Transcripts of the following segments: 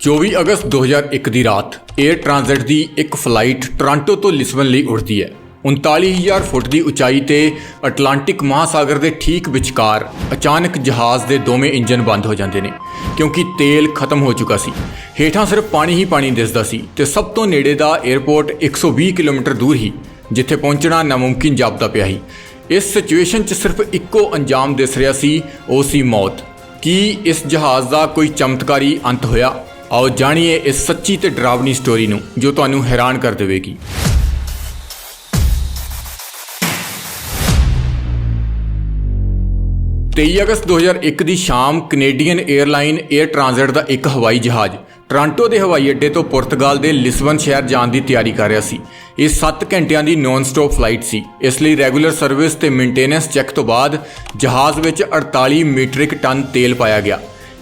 24 ਅਗਸਤ 2001 ਦੀ ਰਾਤ air transit ਦੀ ਇੱਕ flight Toronto ਤੋਂ ਲਿਸਬਨ ਲਈ ਉੱਡਦੀ ਹੈ। 39000 ਫੁੱਟ ਦੀ ਉਚਾਈ ਤੇ ਅਟਲਾਂਟਿਕ ਮਹਾਸਾਗਰ ਦੇ ਠੀਕ ਵਿਚਕਾਰ ਅਚਾਨਕ ਜਹਾਜ਼ ਦੇ ਦੋਵੇਂ ਇੰਜਨ ਬੰਦ ਹੋ ਜਾਂਦੇ ਨੇ, ਕਿਉਂਕਿ ਤੇਲ ਖਤਮ ਹੋ ਚੁੱਕਾ ਸੀ। ਹੇਠਾਂ ਸਿਰਫ ਪਾਣੀ ਹੀ ਪਾਣੀ ਦਿਸਦਾ ਸੀ ਤੇ ਸਭ ਤੋਂ ਨੇੜੇ ਦਾ 에ਅਰਪੋਰਟ 120 ਕਿਲੋਮੀਟਰ ਦੂਰ ਹੀ, ਜਿੱਥੇ ਪਹੁੰਚਣਾ ਨਾਮੁਮਕਿਨ ਜਾਪਦਾ ਪਿਆ ਸੀ। ਇਸ ਸਿਚੁਏਸ਼ਨ 'ਚ ਸਿਰਫ ਇੱਕੋ ਅੰਜਾਮ ਦਿਸ ਰਿਹਾ ਸੀ, ਉਹ ਸੀ ਮੌਤ। ਕੀ ਇਸ ਜਹਾਜ਼ ਦਾ ਕੋਈ ਚਮਤਕਾਰੀ ਅੰਤ ਹੋਇਆ? ਆਓ ਜਾਣੀਏ ਇਸ ਸੱਚੀ ਤੇ ਡਰਾਵਣੀ ਸਟੋਰੀ ਨੂੰ, ਜੋ ਤੁਹਾਨੂੰ ਹੈਰਾਨ ਕਰ ਦੇਵੇਗੀ। ਤੇਈ ਅਗਸਤ 2001 ਦੀ ਸ਼ਾਮ ਕੈਨੇਡੀਅਨ 에ਅਰਲਾਈਨ 에ਅਰ ਟ੍ਰਾਂਜ਼ਿਟ ਦਾ ਇੱਕ ਹਵਾਈ ਜਹਾਜ਼ ਟੋਰਾਂਟੋ ਦੇ ਹਵਾਈ ਅੱਡੇ ਤੋਂ ਪੁਰਤਗਾਲ ਦੇ ਲਿਸਬਨ ਸ਼ਹਿਰ ਜਾਣ ਦੀ ਤਿਆਰੀ ਕਰ ਰਿਹਾ ਸੀ। ਇਹ 7 ਘੰਟਿਆਂ ਦੀ ਨਾਨ ਸਟਾਪ ਫਲਾਈਟ ਸੀ। ਇਸ ਲਈ ਰੈਗੂਲਰ ਸਰਵਿਸ ਤੇ ਮੇਨਟੇਨੈਂਸ ਚੈੱਕ ਤੋਂ ਬਾਅਦ ਜਹਾਜ਼ ਵਿੱਚ 48 ਮੀਟ੍ਰਿਕ ਟਨ ਤੇਲ ਪਾਇਆ ਗਿਆ।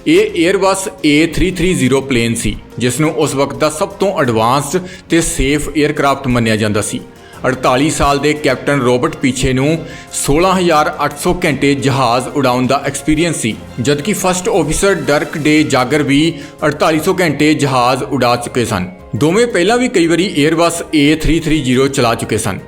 ਇਹ 에ਅਰਬਸ A330 ਪਲੇਨ ਸੀ ਜਿਸ ਨੂੰ ਉਸ ਵਕਤ ਦਾ ਸਭ ਤੋਂ ਐਡਵਾਂਸਡ ਤੇ ਸੇਫ 에ਅਰਕ੍ਰਾਫਟ ਮੰਨਿਆ ਜਾਂਦਾ ਸੀ। 48 ਸਾਲ ਦੇ ਕੈਪਟਨ ਰੋਬਰਟ ਪਿੱਛੇ ਨੂੰ 16800 ਘੰਟੇ ਜਹਾਜ਼ ਉਡਾਉਣ ਦਾ ਐਕਸਪੀਰੀਅੰਸ ਸੀ, ਜਦਕਿ first officer Dirk De Jager ਵੀ 4800 ਘੰਟੇ ਜਹਾਜ਼ ਉਡਾ ਚੁੱਕੇ ਸਨ। ਦੋਵੇਂ ਪਹਿਲਾਂ ਵੀ ਕਈ ਵਾਰੀ 에ਅਰਬਸ A330 ਚਲਾ ਚੁੱਕੇ ਸਨ।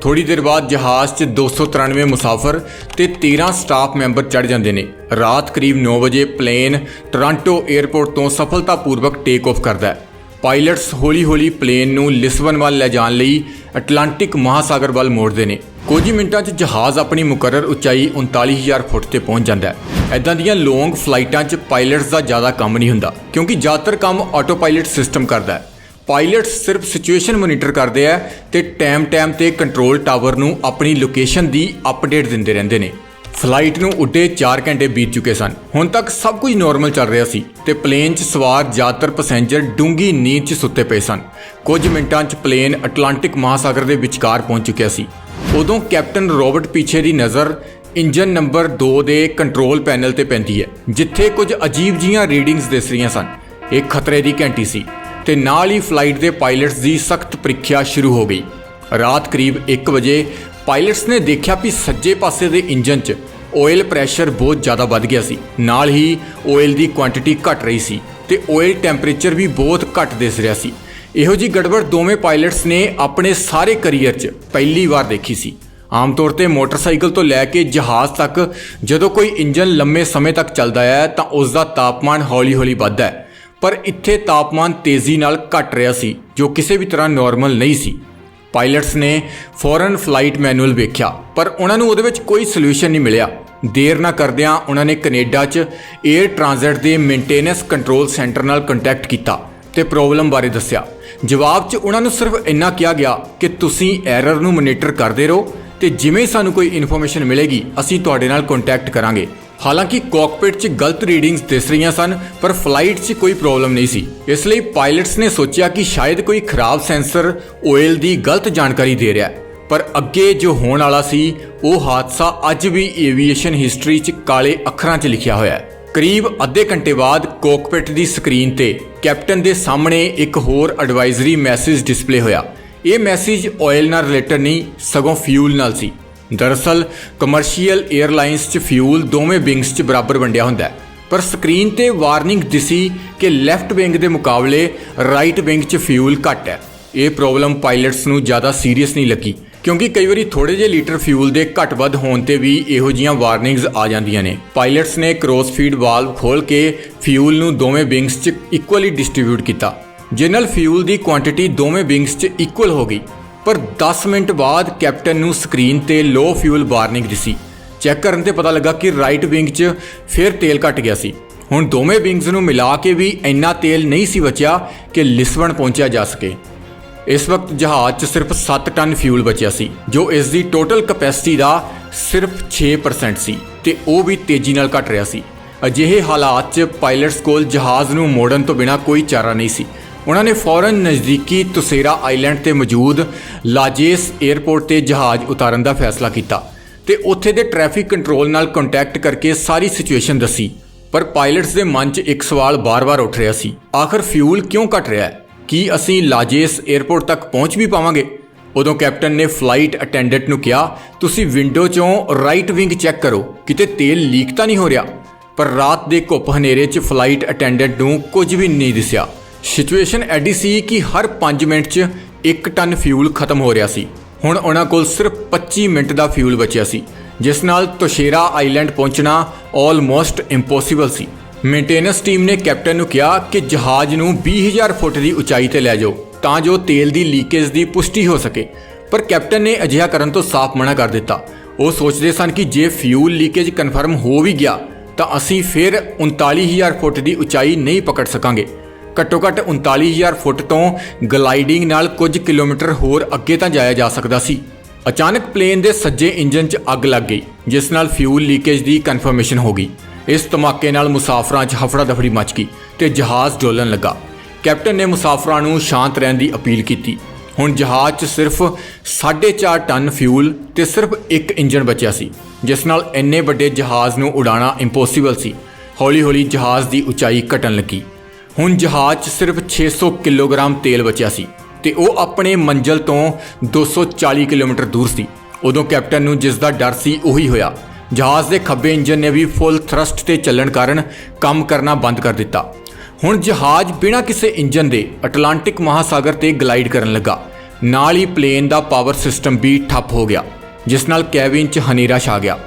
ਥੋੜੀ ਦੇਰ ਬਾਅਦ ਜਹਾਜ਼ 'ਚ 293 ਮੁਸਾਫਰ ਤੇ 13 ਸਟਾਫ ਮੈਂਬਰ ਚੜ ਜਾਂਦੇ ਨੇ। ਰਾਤ ਕਰੀਬ 9 ਵਜੇ ਪਲੇਨ ਟੋਰਾਂਟੋ 에ਅਰਪੋਰਟ ਤੋਂ ਸਫਲਤਾਪੂਰਵਕ ਟੇਕ ਆਫ ਕਰਦਾ ਹੈ। ਪਾਇਲਟਸ ਹੌਲੀ-ਹੌਲੀ ਪਲੇਨ ਨੂੰ ਲਿਸਬਨ ਵੱਲ ਲੈ ਜਾਣ ਲਈ ਅਟਲਾਂਟਿਕ ਮਹਾਸਾਗਰ ਵੱਲ ਮੋੜਦੇ ਨੇ। ਕੁਝ ਮਿੰਟਾਂ 'ਚ ਜਹਾਜ਼ ਆਪਣੀ ਮੁਕਰਰ ਉਚਾਈ 39000 ਫੁੱਟ ਤੇ ਪਹੁੰਚ ਜਾਂਦਾ ਹੈ। ਐਦਾਂ ਦੀਆਂ ਲੌਂਗ ਫਲਾਈਟਾਂ 'ਚ ਪਾਇਲਟਸ ਦਾ ਜ਼ਿਆਦਾ ਕੰਮ ਨਹੀਂ ਹੁੰਦਾ, ਕਿਉਂਕਿ ਜ਼ਿਆਦਾਤਰ ਕੰਮ ਆਟੋ ਪਾਇਲਟ ਸਿਸਟਮ ਕਰਦਾ ਹੈ। ਪਾਇਲਟਸ ਸਿਰਫ ਸਿਚੁਏਸ਼ਨ ਮੋਨੀਟਰ ਕਰਦੇ ਆ ਤੇ ਟਾਈਮ-ਟਾਈਮ ਤੇ ਕੰਟਰੋਲ ਟਾਵਰ ਨੂੰ ਆਪਣੀ ਲੋਕੇਸ਼ਨ ਦੀ ਅਪਡੇਟ ਦਿੰਦੇ ਰਹਿੰਦੇ ਨੇ। ਫਲਾਈਟ ਨੂੰ ਉੱਡੇ 4 ਘੰਟੇ ਬੀਤ ਚੁੱਕੇ ਸਨ। ਹੁਣ ਤੱਕ ਸਭ ਕੁਝ ਨਾਰਮਲ ਚੱਲ ਰਿਹਾ ਸੀ ਤੇ ਪਲੇਨ 'ਚ ਸਵਾਰ ਜ਼ਿਆਦਾਤਰ ਪੈਸੇਂਜਰ ਡੂੰਗੀ ਨੀਂਦ 'ਚ ਸੁੱਤੇ ਪਏ ਸਨ। ਕੁਝ ਮਿੰਟਾਂ 'ਚ ਪਲੇਨ ਅਟਲਾਂਟਿਕ ਮਹਾਸਾਗਰ ਦੇ ਵਿਚਕਾਰ ਪਹੁੰਚ ਚੁੱਕਿਆ ਸੀ। ਉਦੋਂ ਕੈਪਟਨ ਰੋਬਰਟ ਪਿੱਛੇ ਦੀ ਨਜ਼ਰ ਇੰਜਨ ਨੰਬਰ 2 ਦੇ ਕੰਟਰੋਲ ਪੈਨਲ ਤੇ ਪੈਂਦੀ ਹੈ, ਜਿੱਥੇ ਕੁਝ ਅਜੀਬ ਜੀਆਂ ਰੀਡਿੰਗਸ ਦਿਸ ਰਹੀਆਂ ਸਨ। ਇਹ ਖਤਰੇ ਦੀ ਘੰਟੀ ਸੀ ਤੇ ਨਾਲ ਹੀ ਫਲਾਈਟ ਦੇ ਪਾਇਲਟਸ ਦੀ ਸਖਤ ਪ੍ਰੀਖਿਆ ਸ਼ੁਰੂ ਹੋ ਗਈ। ਰਾਤ ਕਰੀਬ 1 ਵਜੇ ਪਾਇਲਟਸ ਨੇ ਦੇਖਿਆ ਕਿ ਸੱਜੇ ਪਾਸੇ ਦੇ ਇੰਜਨ 'ਚ ਆਇਲ ਪ੍ਰੈਸ਼ਰ ਬਹੁਤ ਜ਼ਿਆਦਾ ਵੱਧ ਗਿਆ ਸੀ। ਨਾਲ ਹੀ ਆਇਲ ਦੀ ਕੁਆਂਟੀਟੀ ਘਟ ਰਹੀ ਸੀ ਤੇ ਆਇਲ ਟੈਂਪਰੇਚਰ ਵੀ ਬਹੁਤ ਘੱਟ ਦਿਸ ਰਿਹਾ ਸੀ। ਇਹੋ ਜੀ ਗੜਬੜ ਦੋਵੇਂ ਪਾਇਲਟਸ ਨੇ ਆਪਣੇ ਸਾਰੇ ਕੈਰੀਅਰ 'ਚ ਪਹਿਲੀ ਵਾਰ ਦੇਖੀ ਸੀ। ਆਮ ਤੌਰ ਤੇ ਮੋਟਰਸਾਈਕਲ ਤੋਂ ਲੈ ਕੇ ਜਹਾਜ਼ ਤੱਕ ਜਦੋਂ ਕੋਈ ਇੰਜਨ ਲੰਮੇ ਸਮੇਂ ਤੱਕ ਚੱਲਦਾ ਹੈ ਤਾਂ ਉਸ ਦਾ ਤਾਪਮਾਨ ਹੌਲੀ-ਹੌਲੀ ਵੱਧਦਾ ਹੈ। ਪਰ ਇੱਥੇ ਤਾਪਮਾਨ ਤੇਜ਼ੀ ਨਾਲ ਘਟ ਰਿਹਾ ਸੀ, ਜੋ ਕਿਸੇ ਵੀ ਤਰ੍ਹਾਂ ਨਾਰਮਲ ਨਹੀਂ ਸੀ। ਪਾਇਲਟਸ ਨੇ ਫੌਰਨ ਫਲਾਈਟ ਮੈਨੂਅਲ ਵੇਖਿਆ, ਪਰ ਉਹਨਾਂ ਨੂੰ ਉਹਦੇ ਵਿੱਚ ਕੋਈ ਸੋਲੂਸ਼ਨ ਨਹੀਂ ਮਿਲਿਆ। ਦੇਰ ਨਾ ਕਰਦਿਆਂ ਉਹਨਾਂ ਨੇ ਕੈਨੇਡਾ 'ਚ 에ਅਰ ਟ੍ਰਾਂਜ਼ਿਟ ਦੇ ਮੇਨਟੇਨੈਂਸ ਕੰਟਰੋਲ ਸੈਂਟਰ ਨਾਲ ਕੰਟੈਕਟ ਕੀਤਾ ਤੇ ਪ੍ਰੋਬਲਮ ਬਾਰੇ ਦੱਸਿਆ। ਜਵਾਬ 'ਚ ਉਹਨਾਂ ਨੂੰ ਸਿਰਫ ਇੰਨਾ ਕਿਹਾ ਗਿਆ ਕਿ ਤੁਸੀਂ ਐਰਰ ਨੂੰ ਮੋਨੀਟਰ ਕਰਦੇ ਰਹੋ ਤੇ ਜਿਵੇਂ ਸਾਨੂੰ ਕੋਈ ਇਨਫੋਰਮੇਸ਼ਨ ਮਿਲੇਗੀ, ਅਸੀਂ ਤੁਹਾਡੇ ਨਾਲ ਕੰਟੈਕਟ ਕਰਾਂਗੇ। ਹਾਲਾਂਕਿ ਕਾਕਪਿਟ 'ਚ ਗਲਤ ਰੀਡਿੰਗਸ ਦਿਸ ਰਹੀਆਂ ਸਨ, ਪਰ ਫਲਾਈਟ 'ਚ ਕੋਈ ਪ੍ਰੋਬਲਮ ਨਹੀਂ ਸੀ। ਇਸ ਲਈ ਪਾਇਲਟਸ ਨੇ ਸੋਚਿਆ ਕਿ ਸ਼ਾਇਦ ਕੋਈ ਖਰਾਬ ਸੈਂਸਰ ਆਇਲ ਦੀ ਗਲਤ ਜਾਣਕਾਰੀ ਦੇ ਰਿਹਾ ਹੈ। ਪਰ ਅੱਗੇ ਜੋ ਹੋਣ ਵਾਲਾ ਸੀ, ਉਹ ਹਾਦਸਾ ਅੱਜ ਵੀ ਏਵੀਏਸ਼ਨ ਹਿਸਟਰੀ 'ਚ ਕਾਲੇ ਅੱਖਰਾਂ 'ਚ ਲਿਖਿਆ ਹੋਇਆ ਹੈ। ਕਰੀਬ ਅੱਧੇ ਘੰਟੇ ਬਾਅਦ ਕੋਕਪਿਟ ਦੀ ਸਕਰੀਨ ਤੇ ਕੈਪਟਨ ਦੇ ਸਾਹਮਣੇ ਇੱਕ ਹੋਰ ਐਡਵਾਈਜ਼ਰੀ ਮੈਸੇਜ ਡਿਸਪਲੇ ਹੋਇਆ। ਇਹ ਮੈਸੇਜ ਆਇਲ ਨਾਲ ਰਿਲੇਟਡ ਨਹੀਂ, ਸਗੋਂ ਫਿਊਲ ਨਾਲ ਸੀ। ਦਰਅਸਲ ਕਮਰਸ਼ੀਅਲ 에ਅਰਲਾਈਨਸ 'ਚ ਫਿਊਲ ਦੋਵੇਂ ਵਿੰਗਸ 'ਚ ਬਰਾਬਰ ਵੰਡਿਆ ਹੁੰਦਾ ਹੈ। ਪਰ ਸਕਰੀਨ ਤੇ ਵਾਰਨਿੰਗ ਦਿਸੀ ਕਿ ਲੈਫਟ ਵਿੰਗ ਦੇ ਮੁਕਾਬਲੇ ਰਾਈਟ ਵਿੰਗ 'ਚ ਫਿਊਲ ਘੱਟ ਹੈ। ਇਹ ਪ੍ਰੋਬਲਮ ਪਾਇਲਟਸ ਨੂੰ ਜ਼ਿਆਦਾ ਸੀਰੀਅਸ ਨਹੀਂ ਲੱਗੀ, ਕਿਉਂਕਿ ਕਈ ਵਾਰੀ ਥੋੜੇ ਜਿਹੇ ਲੀਟਰ ਫਿਊਲ ਦੇ ਘੱਟ ਵੱਧ ਹੋਣ ਤੇ ਵੀ ਇਹੋ ਜੀਆਂ ਵਾਰਨਿੰਗਸ ਆ ਜਾਂਦੀਆਂ ਨੇ। ਪਾਇਲਟਸ ਨੇ ਕ੍ਰੋਸ ਫੀਡ ਵਾਲਵ ਖੋਲ ਕੇ ਫਿਊਲ ਨੂੰ ਦੋਵੇਂ ਵਿੰਗਸ 'ਚ ਇਕੁਅਲੀ ਡਿਸਟ੍ਰੀਬਿਊਟ ਕੀਤਾ। ਜਿਨਲ ਫਿਊਲ ਦੀ ਕੁਆਂਟੀਟੀ ਦੋਵੇਂ ਵਿੰਗਸ 'ਚ ਇਕੁਅਲ ਹੋ ਗਈ। ਪਰ 10 ਮਿੰਟ ਬਾਅਦ ਕੈਪਟਨ ਨੂੰ ਸਕਰੀਨ ਤੇ ਲੋ ਫਿਊਲ ਵਾਰਨਿੰਗ ਦਿਸੀ ਚੈੱਕ ਕਰਨ ਤੇ ਪਤਾ ਲੱਗਾ ਕਿ ਰਾਈਟ ਵਿੰਗ 'ਚ ਫਿਰ ਤੇਲ ਘਟ ਗਿਆ ਸੀ। ਹੁਣ ਦੋਵੇਂ ਵਿੰਗਸ ਨੂੰ ਮਿਲਾ ਕੇ ਵੀ ਇੰਨਾ ਤੇਲ ਨਹੀਂ ਸੀ ਬਚਿਆ ਕਿ ਲਿਸਬਨ ਪਹੁੰਚਿਆ ਜਾ ਸਕੇ। ਇਸ ਵਕਤ ਜਹਾਜ਼ 'ਚ ਸਿਰਫ 7 ਟਨ ਫਿਊਲ ਬਚਿਆ ਸੀ, ਜੋ ਇਸ ਦੀ ਟੋਟਲ ਕਪੈਸਿਟੀ ਦਾ ਸਿਰਫ 6% ਸੀ ਤੇ ਉਹ ਵੀ ਤੇਜ਼ੀ ਨਾਲ ਘਟ ਰਿਹਾ ਸੀ। ਅਜਿਹੇ ਹਾਲਾਤ 'ਚ ਪਾਇਲਟਸ ਕੋਲ ਜਹਾਜ਼ ਨੂੰ ਮੋੜਨ ਤੋਂ ਬਿਨਾ ਕੋਈ ਚਾਰਾ ਨਹੀਂ ਸੀ। ਉਹਨਾਂ ਨੇ ਫੌਰਨ ਨਜ਼ਦੀਕੀ ਤੁਸੇਰਾ ਆਈਲੈਂਡ ਤੇ ਮੌਜੂਦ ਲਾਜੇਸ 에ਅਰਪੋਰਟ ਤੇ ਜਹਾਜ਼ ਉਤਾਰਨ ਦਾ ਫੈਸਲਾ ਕੀਤਾ ਤੇ ਉੱਥੇ ਦੇ ਟ੍ਰੈਫਿਕ ਕੰਟਰੋਲ ਨਾਲ ਕੰਟੈਕਟ ਕਰਕੇ ਸਾਰੀ ਸਿਚੁਏਸ਼ਨ ਦੱਸੀ। ਪਰ ਪਾਇਲਟਸ ਦੇ ਮਨ 'ਚ ਇੱਕ ਸਵਾਲ ਬਾਰ-ਬਾਰ ਉੱਠ ਰਿਹਾ ਸੀ, ਆਖਰ ਫਿਊਲ ਕਿਉਂ ਘਟ ਰਿਹਾ ਹੈ? ਕੀ ਅਸੀਂ ਲਾਜੇਸ 에ਅਰਪੋਰਟ ਤੱਕ ਪਹੁੰਚ ਵੀ ਪਾਵਾਂਗੇ? ਉਦੋਂ ਕੈਪਟਨ ਨੇ ਫਲਾਈਟ ਅਟੈਂਡੈਂਟ ਨੂੰ ਕਿਹਾ, ਤੁਸੀਂ ਵਿੰਡੋ 'ਚੋਂ ਰਾਈਟ ਵਿੰਗ ਚੈੱਕ ਕਰੋ, ਕਿਤੇ ਤੇਲ ਲੀਕ ਤਾਂ ਨਹੀਂ ਹੋ ਰਿਹਾ? ਪਰ ਰਾਤ ਦੇ ਘੁੱਪ ਹਨੇਰੇ 'ਚ ਫਲਾਈਟ ਅਟੈਂਡੈਂਟ ਨੂੰ ਕੁਝ ਵੀ ਨਹੀਂ ਦਿਸਿਆ। ਸਿਚੁਏਸ਼ਨ ਐਡੀ ਸੀ ਕਿ ਹਰ 5 ਮਿੰਟ 'ਚ 1 ਟਨ ਫਿਊਲ ਖਤਮ ਹੋ ਰਿਹਾ ਸੀ। ਹੁਣ ਉਹਨਾਂ ਕੋਲ ਸਿਰਫ 25 ਮਿੰਟ ਦਾ ਫਿਊਲ ਬਚਿਆ ਸੀ, ਜਿਸ ਨਾਲ ਤੋਸ਼ੇਰਾ ਆਈਲੈਂਡ ਪਹੁੰਚਣਾ ਆਲਮੋਸਟ ਇੰਪੋਸੀਬਲ ਸੀ। ਮੇਨਟੇਨੈਂਸ ਟੀਮ ਨੇ ਕੈਪਟਨ ਨੂੰ ਕਿਹਾ ਕਿ ਜਹਾਜ਼ ਨੂੰ 20000 ਫੁੱਟ ਦੀ ਉਚਾਈ ਤੇ ਲੈ ਜਾਓ, ਤਾਂ ਜੋ ਤੇਲ ਦੀ ਲੀਕੇਜ ਦੀ ਪੁਸ਼ਟੀ ਹੋ ਸਕੇ। ਪਰ ਕੈਪਟਨ ਨੇ ਅਜਿਹਾ ਕਰਨ ਤੋਂ ਸਾਫ਼ ਮਨਾ ਕਰ ਦਿੱਤਾ। ਉਹ ਸੋਚਦੇ ਸਨ ਕਿ ਜੇ ਫਿਊਲ ਲੀਕੇਜ ਕਨਫਰਮ ਹੋ ਵੀ ਗਿਆ, ਤਾਂ ਅਸੀਂ ਫਿਰ 39000 ਫੁੱਟ ਦੀ ਉਚਾਈ ਨਹੀਂ ਪਕੜ ਸਕਾਂਗੇ। ਘੱਟੋ ਘੱਟ 39000 ਫੁੱਟ ਤੋਂ ਗਲਾਈਡਿੰਗ ਨਾਲ ਕੁਝ ਕਿਲੋਮੀਟਰ ਹੋਰ ਅੱਗੇ ਤਾਂ ਜਾਇਆ ਜਾ ਸਕਦਾ ਸੀ। ਅਚਾਨਕ ਪਲੇਨ ਦੇ ਸੱਜੇ ਇੰਜਨ 'ਚ ਅੱਗ ਲੱਗ ਗਈ, ਜਿਸ ਨਾਲ ਫਿਊਲ ਲੀਕੇਜ ਦੀ ਕਨਫਰਮੇਸ਼ਨ ਹੋ ਗਈ। ਇਸ ਧਮਾਕੇ ਨਾਲ ਮੁਸਾਫਰਾਂ 'ਚ ਹਫੜਾ ਦਫੜੀ ਮਚ ਗਈ ਤੇ ਜਹਾਜ਼ ਡੋਲਣ ਲੱਗਾ। ਕੈਪਟਨ ਨੇ ਮੁਸਾਫਰਾਂ ਨੂੰ ਸ਼ਾਂਤ ਰਹਿਣ ਦੀ ਅਪੀਲ ਕੀਤੀ। ਹੁਣ ਜਹਾਜ਼ 'ਚ ਸਿਰਫ 4.5 ਟਨ ਫਿਊਲ ਤੇ ਸਿਰਫ ਇੱਕ ਇੰਜਨ ਬਚਿਆ ਸੀ, ਜਿਸ ਨਾਲ ਇੰਨੇ ਵੱਡੇ ਜਹਾਜ਼ ਨੂੰ ਉਡਾਉਣਾ ਇੰਪੋਸੀਬਲ ਸੀ। ਹੌਲੀ-ਹੌਲੀ ਜਹਾਜ਼ ਦੀ ਉਚਾਈ ਘਟਣ ਲੱਗੀ। ਹੁਣ ਜਹਾਜ਼ 'ਚ ਸਿਰਫ 600 ਕਿਲੋਗ੍ਰਾਮ ਤੇਲ ਬਚਿਆ ਸੀ ਤੇ ਉਹ ਆਪਣੇ ਮੰਜ਼ਲ ਤੋਂ 240 ਕਿਲੋਮੀਟਰ ਦੂਰ ਸੀ। ਉਦੋਂ ਕੈਪਟਨ ਨੂੰ ਜਿਸ ਦਾ ਡਰ ਸੀ ਉਹੀ ਹੋਇਆ। ਜਹਾਜ਼ ਦੇ ਖੱਬੇ ਇੰਜਨ ਨੇ ਵੀ ਫੁੱਲ ਥਰਸਟ ਤੇ ਚੱਲਣ ਕਾਰਨ ਕੰਮ ਕਰਨਾ ਬੰਦ ਕਰ ਦਿੱਤਾ। ਹੁਣ ਜਹਾਜ਼ ਬਿਨਾਂ ਕਿਸੇ ਇੰਜਨ ਦੇ ਅਟਲਾਂਟਿਕ ਮਹਾਸਾਗਰ ਤੇ ਗਲਾਈਡ ਕਰਨ ਲੱਗਾ। ਨਾਲ ਹੀ ਪਲੇਨ ਦਾ ਪਾਵਰ ਸਿਸਟਮ ਵੀ ਠੱਪ ਹੋ ਗਿਆ, ਜਿਸ ਨਾਲ ਕੈਬਿਨ 'ਚ ਹਨੇਰਾ ਛਾ ਗਿਆ।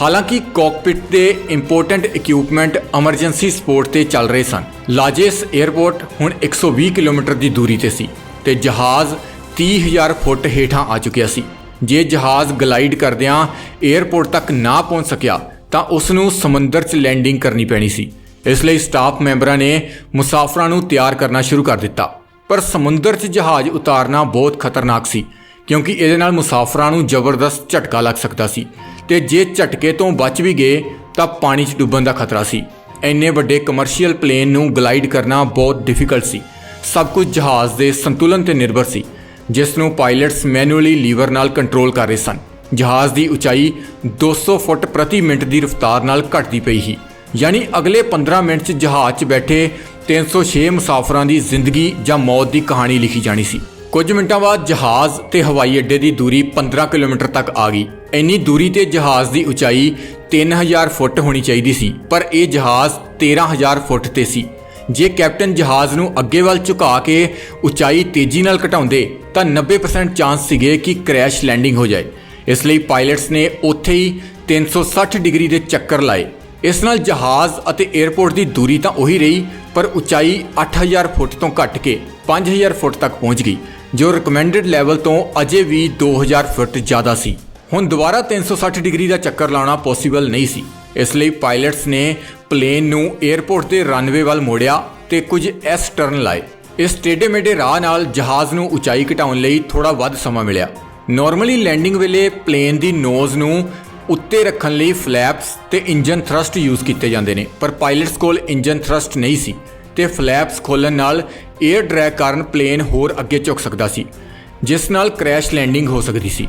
ਹਾਲਾਂਕਿ ਕਾਕਪਿਟ ਦੇ ਇੰਪੋਰਟੈਂਟ ਇਕਵਿਪਮੈਂਟ ਐਮਰਜੈਂਸੀ ਸਪੋਰਟ ਤੇ ਚੱਲ ਰਹੇ ਸਨ। ਲਾਜੇਸ 에ਅਰਪੋਰਟ ਹੁਣ 120 ਕਿਲੋਮੀਟਰ ਦੀ ਦੂਰੀ ਤੇ ਸੀ ਤੇ ਜਹਾਜ਼ 30000 ਫੁੱਟ ਹੇਠਾਂ ਆ ਚੁੱਕਿਆ ਸੀ। ਜੇ ਜਹਾਜ਼ ਗਲਾਈਡ ਕਰਦਿਆਂ 에ਅਰਪੋਰਟ ਤੱਕ ਨਾ ਪਹੁੰਚ ਸਕਿਆ, ਤਾਂ ਉਸ ਨੂੰ ਸਮੁੰਦਰ 'ਚ ਲੈਂਡਿੰਗ ਕਰਨੀ ਪੈਣੀ ਸੀ। ਇਸ ਲਈ ਸਟਾਫ ਮੈਂਬਰਾਂ ਨੇ ਮੁਸਾਫਰਾਂ ਨੂੰ ਤਿਆਰ ਕਰਨਾ ਸ਼ੁਰੂ ਕਰ ਦਿੱਤਾ। ਪਰ ਸਮੁੰਦਰ 'ਚ ਜਹਾਜ਼ ਉਤਾਰਨਾ ਬਹੁਤ ਖਤਰਨਾਕ ਸੀ। ਕਿਉਂਕਿ ਇਹਦੇ ਨਾਲ ਮੁਸਾਫਰਾਂ ਨੂੰ ਜ਼ਬਰਦਸਤ ਝਟਕਾ ਲੱਗ ਸਕਦਾ ਸੀ ਤੇ ਜੇ ਝਟਕੇ ਤੋਂ ਬਚ ਵੀ ਗਏ ਤਾਂ ਪਾਣੀ 'ਚ ਡੁੱਬਣ ਦਾ ਖਤਰਾ ਸੀ। ਇੰਨੇ ਵੱਡੇ ਕਮਰਸ਼ੀਅਲ ਪਲੇਨ ਨੂੰ ਗਲਾਈਡ ਕਰਨਾ ਬਹੁਤ ਡਿਫਿਕਲਟ ਸੀ। ਸਭ ਕੁਝ ਜਹਾਜ਼ ਦੇ ਸੰਤੁਲਨ ਤੇ ਨਿਰਭਰ ਸੀ, ਜਿਸ ਨੂੰ ਪਾਇਲਟਸ ਮੈਨੂਅਲੀ ਲੀਵਰ ਨਾਲ ਕੰਟਰੋਲ ਕਰ ਰਹੇ ਸਨ। ਜਹਾਜ਼ ਦੀ ਉਚਾਈ 200 ਫੁੱਟ ਪ੍ਰਤੀ ਮਿੰਟ ਦੀ ਰਫ਼ਤਾਰ ਨਾਲ ਘਟਦੀ ਪਈ ਸੀ। ਯਾਨੀ ਅਗਲੇ 15 ਮਿੰਟ 'ਚ ਜਹਾਜ਼ 'ਚ ਬੈਠੇ 306 ਮੁਸਾਫਰਾਂ ਦੀ ਜ਼ਿੰਦਗੀ ਜਾਂ ਮੌਤ ਦੀ ਕਹਾਣੀ ਲਿਖੀ ਜਾਣੀ ਸੀ। ਕੁਝ ਮਿੰਟਾਂ ਬਾਅਦ ਜਹਾਜ਼ ਤੇ ਹਵਾਈ ਅੱਡੇ ਦੀ ਦੂਰੀ 15 ਕਿਲੋਮੀਟਰ ਤੱਕ ਆ ਗਈ। ਇੰਨੀ ਦੂਰੀ ਤੇ ਜਹਾਜ਼ ਦੀ ਉਚਾਈ 3000 ਫੁੱਟ ਹੋਣੀ ਚਾਹੀਦੀ ਸੀ, ਪਰ ਇਹ ਜਹਾਜ਼ 13000 ਫੁੱਟ ਤੇ ਸੀ। ਜੇ ਕੈਪਟਨ ਜਹਾਜ਼ ਨੂੰ ਅੱਗੇ ਵੱਲ ਝੁਕਾ ਕੇ ਉਚਾਈ ਤੇਜ਼ੀ ਨਾਲ ਘਟਾਉਂਦੇ, ਤਾਂ 90% ਚਾਂਸ ਸੀਗੇ ਕਿ ਕ੍ਰੈਸ਼ ਲੈਂਡਿੰਗ ਹੋ ਜਾਏ। ਇਸ ਲਈ ਪਾਇਲਟਸ ਨੇ ਉੱਥੇ ਹੀ 360 ਡਿਗਰੀ ਦੇ ਚੱਕਰ ਲਾਏ। ਇਸ ਨਾਲ ਜਹਾਜ਼ ਅਤੇ 에ਅਰਪੋਰਟ ਦੀ ਦੂਰੀ ਤਾਂ ਉਹੀ ਰਹੀ, ਪਰ ਉਚਾਈ 8000 ਫੁੱਟ ਤੋਂ ਘਟ ਕੇ 5000 ਫੁੱਟ ਤੱਕ ਪਹੁੰਚ ਗਈ। ਜੋ ਰეკਮੈਂਡਡ ਲੈਵਲ ਤੋਂ ਅਜੇ ਵੀ 2000 ਫੁੱਟ ਜ਼ਿਆਦਾ ਸੀ। ਹੁਣ ਦੁਬਾਰਾ 360 ਡਿਗਰੀ ਦਾ ਚੱਕਰ ਲਾਉਣਾ ਪੋਸੀਬਲ ਨਹੀਂ ਸੀ। ਇਸ ਲਈ ਪਾਇਲਟਸ ਨੇ ਪਲੇਨ ਨੂੰ 에ਅਰਪੋਰਟ ਦੇ ਰਨਵੇ ਵੱਲ ਮੋੜਿਆ ਤੇ ਕੁਝ ਐਸ ਟਰਨ ਲਾਏ। ਇਸ ਟੇਡੇ-ਮੇਡੇ ਰਾਹ ਨਾਲ ਜਹਾਜ਼ ਨੂੰ ਉਚਾਈ ਘਟਾਉਣ ਲਈ ਥੋੜਾ ਵੱਧ ਸਮਾਂ ਮਿਲਿਆ। ਨਾਰਮਲੀ ਲੈਂਡਿੰਗ ਵੇਲੇ ਪਲੇਨ ਦੀ ਨੋਜ਼ ਨੂੰ ਉੱਤੇ ਰੱਖਣ ਲਈ ਫਲੈਪਸ ਤੇ ਇੰਜਨ ਥਰਸਟ ਯੂਜ਼ ਕੀਤੇ ਜਾਂਦੇ ਨੇ, ਪਰ ਪਾਇਲਟਸ ਕੋਲ ਇੰਜਨ ਥਰਸਟ ਨਹੀਂ ਸੀ ਤੇ ਫਲੈਪਸ ਖੋਲਣ ਨਾਲ 에ਅਰ ਡਰੈਗ ਕਾਰਨ ਪਲੇਨ ਹੋਰ ਅੱਗੇ ਝੁਕ ਸਕਦਾ ਸੀ, ਜਿਸ ਨਾਲ ਕ੍ਰੈਸ਼ ਲੈਂਡਿੰਗ ਹੋ ਸਕਦੀ ਸੀ।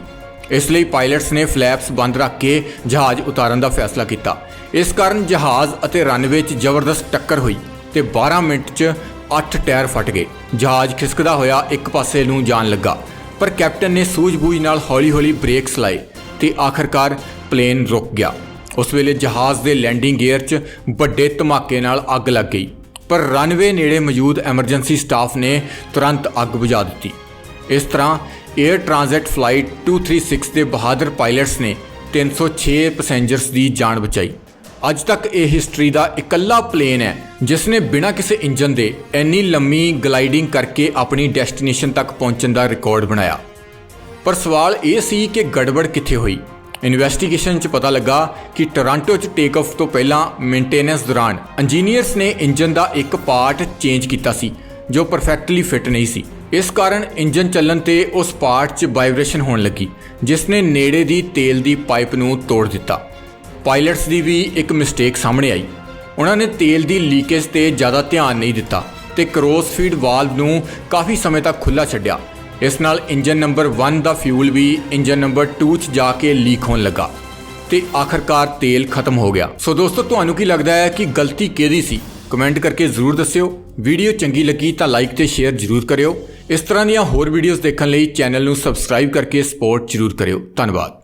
ਇਸ ਲਈ ਪਾਇਲਟਸ ਨੇ ਫਲੈਪਸ ਬੰਦ ਰੱਖ ਕੇ ਜਹਾਜ਼ ਉਤਾਰਨ ਦਾ ਫੈਸਲਾ ਕੀਤਾ। ਇਸ ਕਾਰਨ ਜਹਾਜ਼ ਅਤੇ ਰਨਵੇ 'ਚ ਜ਼ਬਰਦਸਤ ਟੱਕਰ ਹੋਈ ਤੇ 12 ਮਿੰਟ 'ਚ 8 ਟਾਇਰ ਫਟ ਗਏ। ਜਹਾਜ਼ ਖਿਸਕਦਾ ਹੋਇਆ ਇੱਕ ਪਾਸੇ ਨੂੰ ਜਾਣ ਲੱਗਾ, ਪਰ ਕੈਪਟਨ ਨੇ ਸੂਝ-ਬੂਝ ਨਾਲ ਹੌਲੀ-ਹੌਲੀ ਬ੍ਰੇਕਸ ਲਾਏ ਤੇ ਆਖਰਕਾਰ ਪਲੇਨ ਰੁਕ ਗਿਆ। ਉਸ ਵੇਲੇ ਜਹਾਜ਼ ਦੇ ਲੈਂਡਿੰਗ ਗੇਅਰ 'ਚ ਵੱਡੇ ਧਮਾਕੇ ਨਾਲ ਅੱਗ ਲੱਗ ਗਈ। ਪਰ ਰਨਵੇ ਨੇੜੇ ਮੌਜੂਦ ਐਮਰਜੈਂਸੀ ਸਟਾਫ ਨੇ ਤੁਰੰਤ ਅੱਗ ਬੁਝਾ ਦਿੱਤੀ। ਇਸ ਤਰ੍ਹਾਂ 에ਅਰ ਟ੍ਰਾਂਜ਼ਿਟ ਫਲਾਈਟ 236 ਦੇ ਬਹਾਦਰ ਪਾਇਲਟਸ ਨੇ 306 ਪੈਸੇਂਜਰਸ ਦੀ ਜਾਨ ਬਚਾਈ। ਅੱਜ ਤੱਕ ਇਹ ਹਿਸਟਰੀ ਦਾ ਇਕੱਲਾ ਪਲੇਨ ਹੈ, ਜਿਸ ਨੇ ਬਿਨਾਂ ਕਿਸੇ ਇੰਜਨ ਦੇ ਇੰਨੀ ਲੰਮੀ ਗਲਾਈਡਿੰਗ ਕਰਕੇ ਆਪਣੀ ਡੈਸਟੀਨੇਸ਼ਨ ਤੱਕ ਪਹੁੰਚਣ ਦਾ ਰਿਕਾਰਡ ਬਣਾਇਆ। ਪਰ ਸਵਾਲ ਇਹ ਸੀ ਕਿ ਗੜਬੜ ਕਿੱਥੇ ਹੋਈ? ਇਨਵੈਸਟੀਗੇਸ਼ਨ 'ਚ ਪਤਾ ਲੱਗਾ ਕਿ ਟੋਰਾਂਟੋ 'ਚ ਟੇਕ ਆਫ ਤੋਂ ਪਹਿਲਾਂ ਮੇਨਟੇਨੈਂਸ ਦੌਰਾਨ ਇੰਜੀਨੀਅਰਸ ਨੇ ਇੰਜਨ ਦਾ ਇੱਕ ਪਾਰਟ ਚੇਂਜ ਕੀਤਾ ਸੀ, ਜੋ ਪਰਫੈਕਟਲੀ ਫਿੱਟ ਨਹੀਂ ਸੀ। ਇਸ ਕਾਰਨ ਇੰਜਨ ਚੱਲਣ ਤੇ ਉਸ ਪਾਰਟ 'ਚ ਵਾਈਬ੍ਰੇਸ਼ਨ ਹੋਣ ਲੱਗੀ, ਜਿਸ ਨੇ ਨੇੜੇ ਦੀ ਤੇਲ ਦੀ ਪਾਈਪ ਨੂੰ ਤੋੜ ਦਿੱਤਾ। ਪਾਇਲਟਸ ਦੀ ਵੀ ਇੱਕ ਮਿਸਟੇਕ ਸਾਹਮਣੇ ਆਈ। ਉਹਨਾਂ ਨੇ ਤੇਲ ਦੀ ਲੀਕੇਜ ਤੇ ਜ਼ਿਆਦਾ ਧਿਆਨ ਨਹੀਂ ਦਿੱਤਾ ਤੇ ਕ੍ਰੋਸ ਫੀਡ ਵਾਲਵ ਨੂੰ ਕਾਫੀ ਸਮੇਂ ਤੱਕ ਖੁੱਲਾ ਛੱਡਿਆ। ਇਸ ਨਾਲ ਇੰਜਨ ਨੰਬਰ 1 ਦਾ ਫਿਊਲ ਵੀ ਇੰਜਨ ਨੰਬਰ 2 'ਚ ਜਾ ਕੇ ਲੀਕ ਹੋਣ ਲੱਗਾ ਤੇ ਆਖਰਕਾਰ ਤੇਲ ਖਤਮ ਹੋ ਗਿਆ। ਸੋ ਦੋਸਤੋ, ਤੁਹਾਨੂੰ ਕੀ ਲੱਗਦਾ ਹੈ ਕਿ ਗਲਤੀ ਕਿਹਦੀ ਸੀ? ਕਮੈਂਟ ਕਰਕੇ ਜ਼ਰੂਰ ਦੱਸਿਓ। ਵੀਡੀਓ ਚੰਗੀ ਲੱਗੀ ਤਾਂ ਲਾਈਕ ਤੇ ਸ਼ੇਅਰ ਜ਼ਰੂਰ ਕਰਿਓ। ਇਸ ਤਰ੍ਹਾਂ ਦੀਆਂ ਹੋਰ ਵੀਡੀਓਜ਼ ਦੇਖਣ ਲਈ ਚੈਨਲ ਨੂੰ ਸਬਸਕ੍ਰਾਈਬ ਕਰਕੇ ਸਪੋਰਟ ਜ਼ਰੂਰ ਕਰਿਓ। ਧੰਨਵਾਦ।